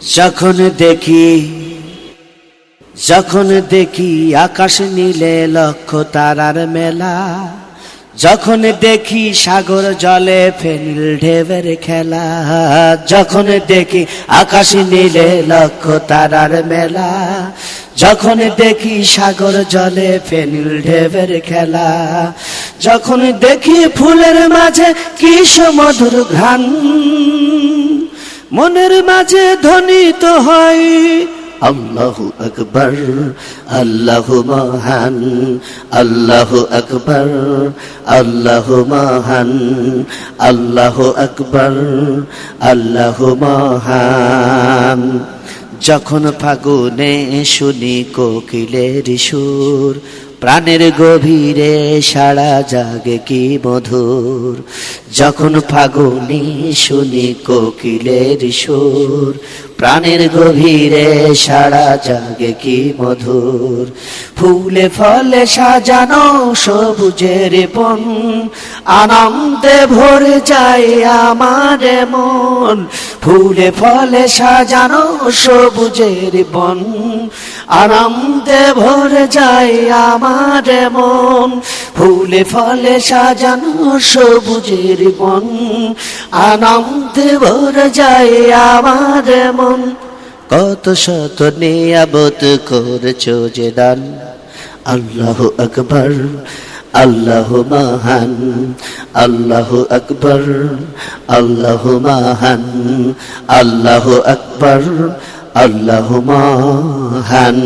যখন দেখি যখন দেখি আকাশ নীলে লক্ষ তারার মেলা, যখন দেখি সাগর জলে ফেনিল ঢেবের খেলা, যখন দেখি আকাশ নীলে লক্ষ তারার মেলা, যখন দেখি সাগর জলে ফেনিল ঢেবের খেলা, যখন দেখি ফুলের মাঝে কি মধুর ঘ্রাণ মনের মাঝে ধ্বনিত হয়। আল্লাহ আকবর, আল্লাহ মহান, আল্লাহ আকবর, আল্লাহ মহান, আল্লাহ আকবর, আল্লাহ মহান। যখন ফাগুনে শুনি কোকিলের সুর, প্রাণের গভীরে সারা জাগে কি মধুর। যখন ফাগুনি শুনি কোকিলের সুর প্রাণের গভীরে সারা জাগে কি মধুর। ফুলে ফলে সাজানো সবুজের বন, আনন্দে ভরে যায় আমার মন। ফুলে ফলে সাজানো সবুজের বন, আনন্দে ভরে যায় আমার মন। ফুলে ফলে সাজানো সবুজের বন, আনন্দে ভরে যায় আমার মন। কত শত নিয়াবত করেছ যে দান। আল্লাহ আকবর, আল্লাহ মহান, আল্লাহ আকবর, আল্লাহ মহান, আল্লাহ আকবর, আল্লাহ মহান।